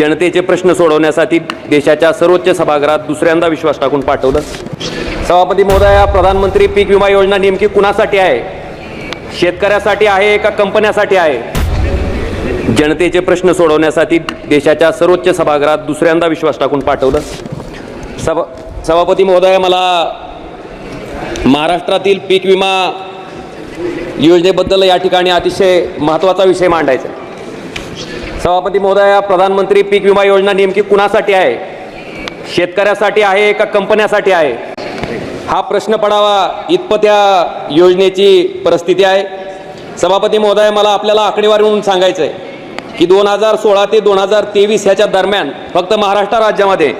जनतेचे प्रश्न सोडवण्यासाठी देशाच्या सर्वोच्च सभागृहात दुसऱ्यांदा विश्वास टाकून पाठवलं. सभापती महोदया प्रधानमंत्री पीक विमा योजना नेमकी कुणासाठी आहे? शेतकऱ्यासाठी आहे का कंपन्यासाठी आहे? जनतेचे प्रश्न सोडवण्यासाठी देशाच्या सर्वोच्च सभागृहात दुसऱ्यांदा विश्वास टाकून पाठवलं. सभा सभापती महोदया मला महाराष्ट्रातील पीक विमा योजनेबद्दल या ठिकाणी अतिशय महत्त्वाचा विषय मांडायचा सभापती महोदया प्रधानमंत्री पीक विमा योजना नेमकी कुणासाठी आहे? शेतकऱ्यासाठी आहे का कंपन्यासाठी आहे? हा प्रश्न पडावा इतपत या योजनेची परिस्थिती आहे. सभापती महोदय मला आपल्याला आकडेवारी म्हणून सांगायचं आहे की दोन हजार सोळा ते दोन हजार तेवीस ह्याच्या दरम्यान फक्त महाराष्ट्र राज्यामध्ये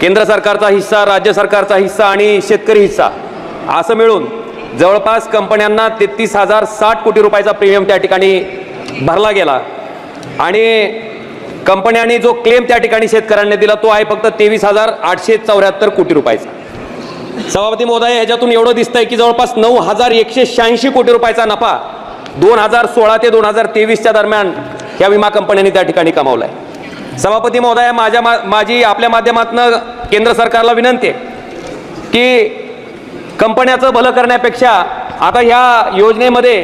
केंद्र सरकारचा हिस्सा राज्य सरकारचा हिस्सा आणि शेतकरी हिस्सा असं मिळून जवळपास कंपन्यांना तेहतीस हजार साठ कोटी रुपयाचा प्रीमियम त्या ठिकाणी भरला गेला. आणि कंपन्यांनी जो क्लेम त्या ठिकाणी शेतकऱ्यांनी दिला तो आहे फक्त तेवीस हजार आठशे चौऱ्याहत्तर कोटी रुपयाचा. सभापती महोदय ह्याच्यातून एवढं दिसतंय की जवळपास नऊ हजार एकशे शहाऐंशी कोटी रुपयाचा नफा दोन हजार सोळा ते दोन हजार तेवीसच्या दरम्यान या विमा कंपन्यांनी त्या ठिकाणी कमावला आहे सभापती महोदय माझ्या मा माझी आपल्या माध्यमातून केंद्र सरकारला विनंती आहे की कंपन्याचं भलं करण्यापेक्षा आता ह्या योजनेमध्ये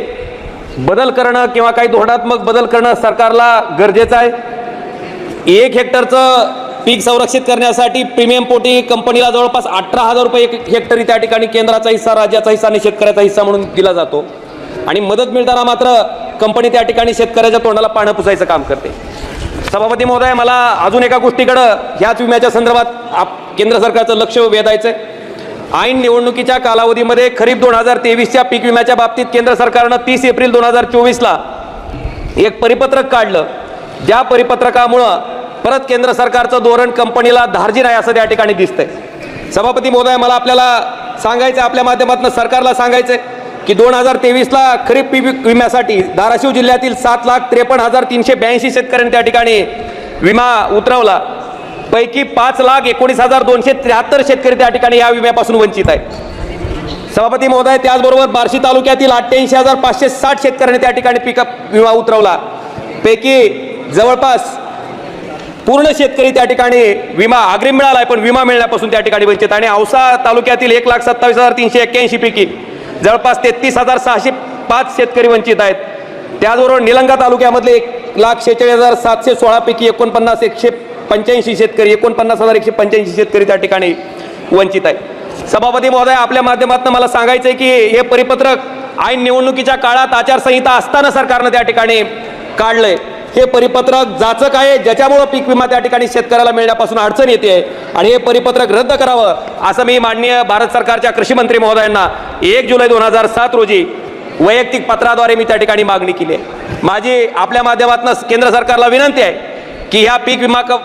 बदल करणं किंवा काही धोरणात्मक बदल करणं सरकारला गरजेचं आहे. एक हेक्टरचं पीक संरक्षित करण्यासाठी प्रीमियम पोटी कंपनीला जवळपास अठरा हजार रुपये एक हेक्टरी त्या ठिकाणी केंद्राचा हिस्सा राज्याचा हिस्सा आणि शेतकऱ्याचा हिस्सा म्हणून दिला जातो. आणि मदत मिळताना मात्र कंपनी त्या ठिकाणी शेतकऱ्याच्या तोंडाला पानं पुसायचं काम करते. सभापती महोदय मला अजून एका गोष्टीकडं ह्याच विम्याच्या संदर्भात आप केंद्र सरकारचं लक्ष वेधायचं आहे ऐन निवडणुकीच्या कालावधीमध्ये खरीप दोन हजार तेवीसच्या पीक विम्याच्या बाबतीत केंद्र सरकारनं तीस एप्रिल दोन हजार चोवीसला एक परिपत्रक काढलं. ज्या परिपत्रकामुळं परत केंद्र सरकारचं धोरण कंपनीला धार्जिन आहे असं त्या ठिकाणी दिसतंय. सभापती महोदय मला आपल्याला सांगायचं आपल्या माध्यमातून सरकारला सांगायचं की दोन हजार तेवीसला खरीप पीक विम्यासाठी धाराशिव जिल्ह्यातील सात लाख त्रेपन्न हजार तीनशे ब्याऐंशी शेतकऱ्यांनी त्या ठिकाणी विमा उतरवला. पैकी पाच लाख एकोणीस हजार दोनशे त्र्याहत्तर शेतकरी त्या ठिकाणी या विम्यापासून वंचित आहेत. सभापती महोदय त्याचबरोबर बार्शी तालुक्यातील अठ्ठ्याऐंशी हजार पाचशे साठ शेतकऱ्यांनी त्या ठिकाणी पिकअप विमा उतरवला. पैकी जवळपास पूर्ण शेतकरी त्या ठिकाणी विमा अग्रिम मिळाला आहे पण विमा मिळण्यापासून त्या ठिकाणी वंचित आणि औसा तालुक्यातील एक लाख सत्तावीस हजार तीनशे एक्क्याऐंशी पैकी जवळपास तेहतीस हजार सहाशे पाच शेतकरी वंचित आहेत. त्याचबरोबर निलंगा तालुक्यामधले एक लाख शेहेचाळीस हजार सातशे सोळा पैकी एकोणपन्नास एकशे पंच्याऐंशी शेतकरी एकोणपन्नास हजार एकशे पंच्याऐंशी शेतकरी त्या ठिकाणी वंचित आहे सभापती महोदय आपल्या माध्यमातून मला सांगायचं आहे की हे परिपत्रक ऐन निवडणुकीच्या काळात आचारसंहिता असताना सरकारनं त्या ठिकाणी काढलंय. हे परिपत्रक जाचक आहे ज्याच्यामुळं पीक विमा त्या ठिकाणी शेतकऱ्याला मिळण्यापासून अडचण येते आणि हे परिपत्रक रद्द करावं असं मी माननीय भारत सरकारच्या कृषी मंत्री महोदयांना एक जुलै दोन हजार सात रोजी वैयक्तिक पत्राद्वारे मी त्या ठिकाणी मागणी केली आहे. माझी आपल्या माध्यमातून केंद्र सरकारला विनंती आहे की ह्या पीक विमा क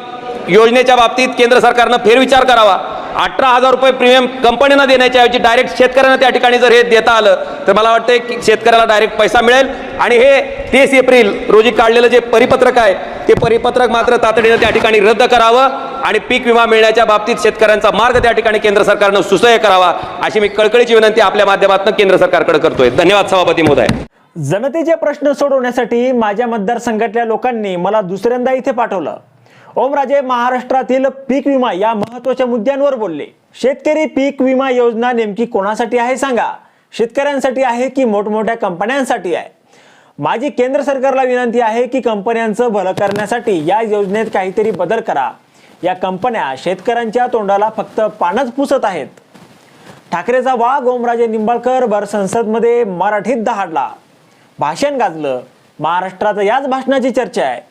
योजनेच्या बाबतीत केंद्र सरकारनं फेरविचार करावा. अठरा हजार रुपये प्रीमियम कंपन्यांना देण्याच्या ऐवजी डायरेक्ट शेतकऱ्यांना त्या ठिकाणी जर हे देता आलं तर मला वाटतं की शेतकऱ्याला डायरेक्ट पैसा मिळेल. आणि हे तीस एप्रिल रोजी काढलेलं जे परिपत्रक आहे ते परिपत्रक मात्र तातडीनं त्या ठिकाणी रद्द करावं आणि पीक विमा मिळण्याच्या बाबतीत शेतकऱ्यांचा मार्ग त्या ठिकाणी केंद्र सरकारनं सुसह्य करावा अशी मी कळकळीची विनंती आपल्या माध्यमातून केंद्र सरकारकडे करतोय. धन्यवाद सभापती महोदय. जनतेचे प्रश्न सोडवण्यासाठी माझ्या मतदारसंघातल्या लोकांनी मला दुसऱ्यांदा इथे पाठवलं. ओमराजे महाराष्ट्रातील पीक विमा या महत्त्वाच्या मुद्द्यांवर बोलले. शेतकरी पीक विमा योजना नेमकी कोणासाठी आहे सांगा. शेतकऱ्यांसाठी आहे की मोठमोठ्या कंपन्यांसाठी आहे? माझी केंद्र सरकारला विनंती आहे की कंपन्यांचं भलं करण्यासाठी या योजनेत काहीतरी बदल करा. या कंपन्या शेतकऱ्यांच्या तोंडाला फक्त पानच पुसत आहेत. ठाकरेचा वाघ ओमराजे निंबाळकर भर संसदमध्ये मराठीत दहाडला. भाषण गाजलं. महाराष्ट्रात याच भाषणाची चर्चा आहे.